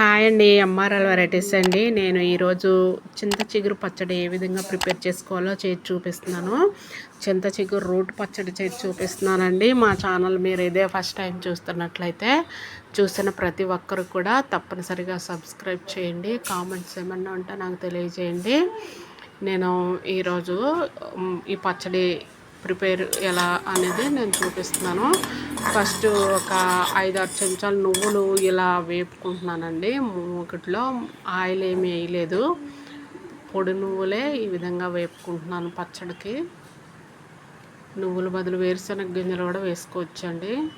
Hi అండి MRL varieties అండి. నేను ఈరోజు చింత చిగురు పచ్చడి ఏ విధంగా ప్రిపేర్ చేసుకోవాలో చేసి చూపిస్తున్నాను. చింత చిగురు రూట్ పచ్చడి చేసి చూపిస్తున్నానండి. మా ఛానల్ మీరు ఇదే ఫస్ట్ టైం చూస్తున్నట్లయితే చూసిన ప్రతి ఒక్కరు కూడా తప్పనిసరిగా సబ్స్క్రైబ్ చేయండి. కామెంట్స్ ఏమన్నా ఉంటే నాకు తెలియజేయండి. నేను ఈరోజు ఈ పచ్చడి ప్రిపేర్ ఎలా అనేది నేను చూపిస్తున్నాను. ఫస్ట్ ఒక ఐదు ఆరు చెంచాలు నువ్వులు ఇలా వేపుకుంటున్నానండి. ఒకటిలో ఆయిల్ ఏమీ వేయలేదు. పొడి నువ్వులే ఈ విధంగా వేపుకుంటున్నాను పచ్చడికి. నువ్వుల బదులు వేరుశనగ గింజలు కూడా వేసుకోవచ్చండి.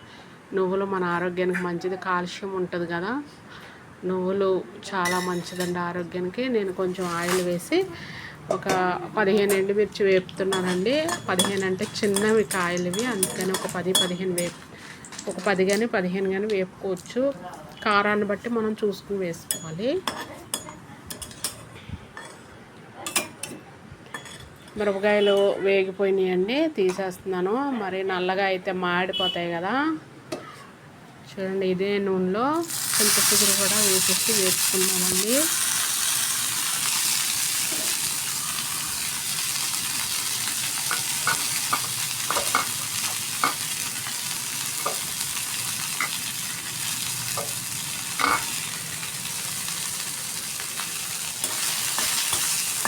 నువ్వులు మన ఆరోగ్యానికి మంచిది. కాల్షియం ఉంటుంది కదా. నువ్వులు చాలా మంచిదండి ఆరోగ్యానికి. నేను కొంచెం ఆయిల్ వేసి ఒక పదిహేను ఎండుమిర్చి వేపుతున్నానండి. పదిహేను అంటే చిన్నవి కాయలు ఇవి అందుకని ఒక పది పదిహేను వేపు ఒక పది కానీ పదిహేను కానీ వేపుకోవచ్చు. కారాన్ని బట్టి మనం చూసుకుని వేసుకోవాలి. మిరపకాయలు వేగిపోయినాయండి తీసేస్తున్నాను. మరి నల్లగా అయితే మాడిపోతాయి కదా. చూడండి ఇదే నూనెలో చింతచిగురు కూడా వేసేసి వేసుకున్నామండి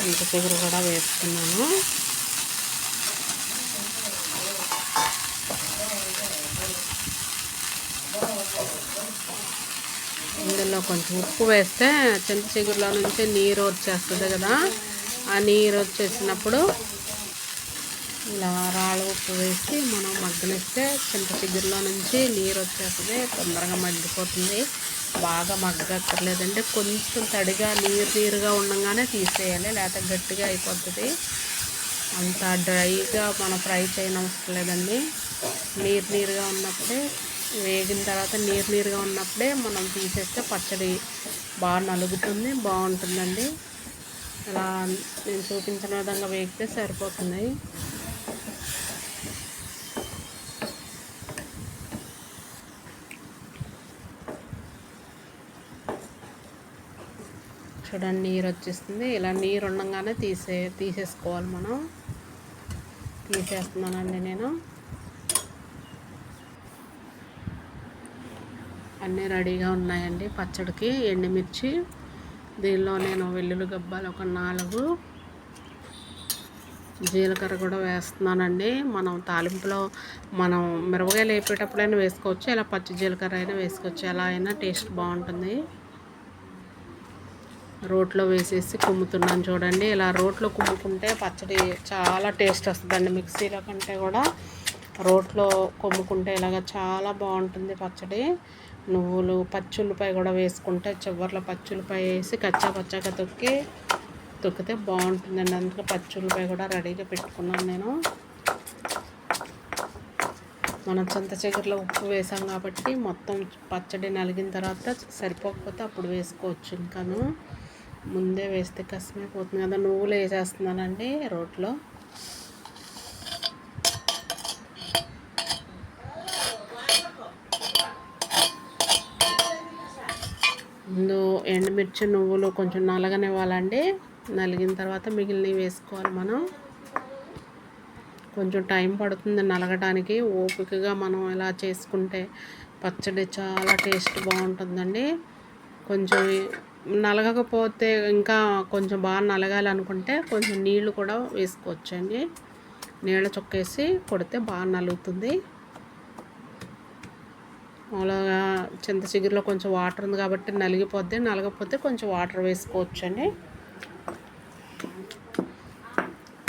ఇంత చిగురు కూడా వేసుకున్నాను. ఇందులో కొంచెం ఉప్పు వేస్తే చింత చిగురులో నుంచి నీరు వచ్చేస్తుంది కదా. ఆ నీరు వచ్చేసినప్పుడు ఇలా రాళ్ళు ఉప్పు వేసి మనం మగ్గనిస్తే చింత చిగురులో నుంచి నీరు వచ్చేస్తుంది తొందరగా మగ్గిపోతుంది. బాగా మగ్గక్కర్లేదండి. కొంచెం తడిగా నీరు నీరుగా ఉండగానే తీసేయాలి. లేకపోతే గట్టిగా అయిపోతుంది. అంత డ్రైగా మనం ఫ్రై చేయనవసరం లేదండి నీరు నీరుగా ఉన్నప్పుడే వేగిన తర్వాత నీరు నీరుగా ఉన్నప్పుడే మనం తీసేస్తే పచ్చడి బాగా నలుగుతుంది బాగుంటుందండి. ఇలా నేను చూపించిన విధంగా వేగితే సరిపోతుంది. చూడండి నీరు వచ్చేస్తుంది. ఇలా నీరు ఉండగానే తీసే తీసేసుకోవాలి మనం. తీసేస్తున్నానండి నేను. అన్నీ రెడీగా ఉన్నాయండి పచ్చడికి. ఎండుమిర్చి దీనిలో నేను వెల్లుల్లి గబ్బాలు ఒక నాలుగు. జీలకర్ర కూడా వేస్తున్నానండి. మనం తాలింపులో మనం మిరపకాయలు వేపేటప్పుడైనా వేసుకోవచ్చు. ఇలా పచ్చి జీలకర్ర అయినా వేసుకోవచ్చు. ఎలా అయినా టేస్ట్ బాగుంటుంది. రోట్లో వేసేసి కుమ్ముతున్నాను చూడండి. ఇలా రోట్లో కుమ్ముకుంటే పచ్చడి చాలా టేస్ట్ వస్తుందండి. మిక్సీలో కంటే కూడా రోట్లో కొమ్ముకుంటే ఇలాగ చాలా బాగుంటుంది పచ్చడి. నువ్వులు పచ్చుల్లిపాయ కూడా వేసుకుంటే చివరిలో పచ్చుల్లిపాయ వేసి కచ్చా పచ్చాగా తొక్కి తొక్కితే బాగుంటుందండి. అందుకే పచ్చుల్లిపాయ కూడా రెడీగా పెట్టుకున్నాను నేను. మనం సొంత చిగురులో ఉప్పు వేసాం కాబట్టి మొత్తం పచ్చడి నలిగిన తర్వాత సరిపోకపోతే అప్పుడు వేసుకోవచ్చు ఇంకాను. ముందే వేస్తే కష్టమైపోతుంది కదా. నువ్వులు వేసేస్తున్నానండి రోట్లో. ముందు ఎండుమిర్చి నువ్వులు కొంచెం నలగనివ్వాలండి. నలిగిన తర్వాత మిగిలినవి వేసుకోవాలి మనం. కొంచెం టైం పడుతుంది నలగడానికి ఓపికగా మనం ఇలా చేసుకుంటే పచ్చడి చాలా టేస్ట్ బాగుంటుందండి. కొంచెం నలగకపోతే ఇంకా కొంచెం బాగా నలగాలి అనుకుంటే కొంచెం నీళ్ళు కూడా వేసుకోవచ్చండి. నీళ్ళ చొక్కేసి కొడితే బాగా నలుగుతుంది. మామూలుగా చింత చిగురులో కొంచెం వాటర్ ఉంది కాబట్టి నలిగిపోద్ది నలగకపోతే కొంచెం వాటర్ వేసుకోవచ్చండి.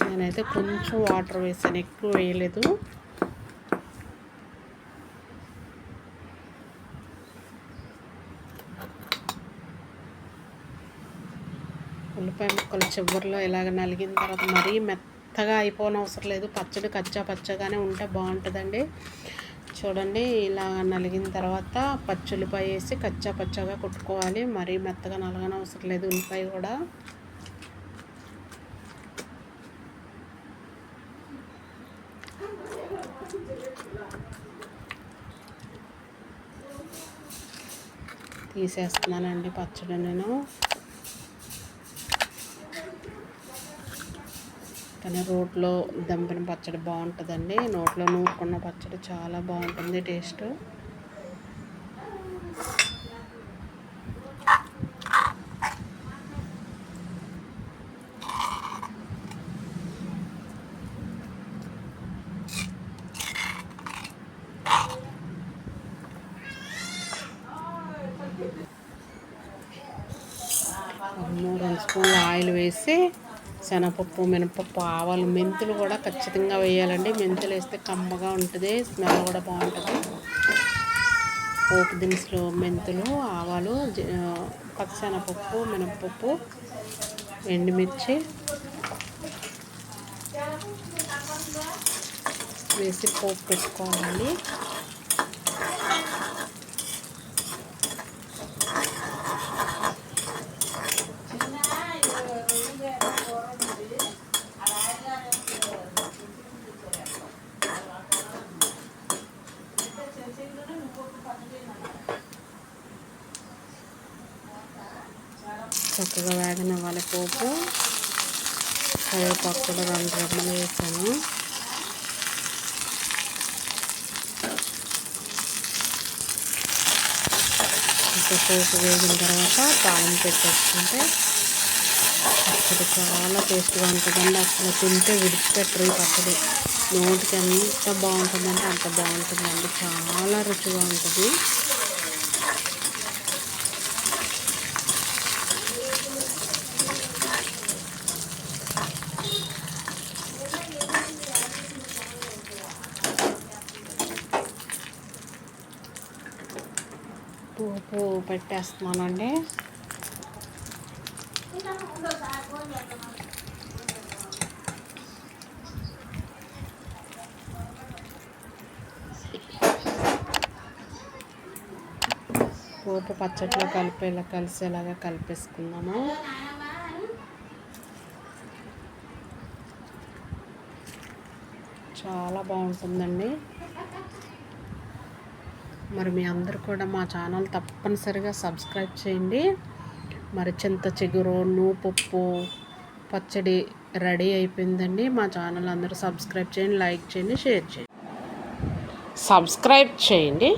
నేనైతే కొంచెం వాటర్ వేసాను ఎక్కువ వేయలేదు. ఉల్లిపాయ ముక్కలు చివరిలో ఇలాగ నలిగిన తర్వాత మరీ మెత్తగా అయిపోనవసరం లేదు. పచ్చడి కచ్చా పచ్చగానే ఉంటే బాగుంటుందండి. చూడండి ఇలా నలిగిన తర్వాత పచ్చుల్లిపాయ వేసి కచ్చా పచ్చగా కుట్టుకోవాలి. మరీ మెత్తగా నలగనవసరం లేదు ఉల్లిపాయ కూడా. తీసేస్తున్నానండి పచ్చడి నేను. కానీ రోట్లో దంపిన పచ్చడి బాగుంటుందండి. నోట్లో నూరుకున్న పచ్చడి చాలా బాగుంటుంది టేస్ట్. రెండు స్పూన్లు ఆయిల్ వేసి శనగపప్పు మినపప్పు ఆవాలు మెంతులు కూడా ఖచ్చితంగా వేయాలండి. మెంతులు వేస్తే కమ్మగా ఉంటుంది స్మెల్ కూడా బాగుంటుంది. పోపు దినుసులు మెంతులు ఆవాలు పచ్చనపప్పు మినపప్పు ఎండుమిర్చి వేసి పోపు పెట్టుకోవాలండి. చక్కగా వేగనివ్వాలి పోపు కరివేపాకు కూడా రెండు రెమ్మలు వేసాను. ఇంకా పోపు వేగిన తర్వాత తాళం పెట్టేసుకుంటే అక్కడ చాలా టేస్ట్గా ఉంటుందండి. అసలు తింటే విడిచిపెట్టరు ఈ పచ్చడి. నోటికి ఎంత బాగుంటుందంటే అంత బాగుంటుందండి. చాలా రుచిగా ఉంటుంది. పోపు పెట్టేస్తున్నానండి. పోపు పచ్చట్లో కలిపేలా కలిసేలాగా కలిపేసుకుందాము. చాలా బాగుంటుందండి. మరి మీ అందరు కూడా మా ఛానల్ తప్పనిసరిగా సబ్స్క్రైబ్ చేయండి. మరి చింత చిగురు నూపప్పు పచ్చడి రెడీ అయిపోయిందండి. మా ఛానల్ అందరూ సబ్స్క్రైబ్ చేయండి లైక్ చేయండి షేర్ చేయండి. సబ్స్క్రైబ్ చేయండి.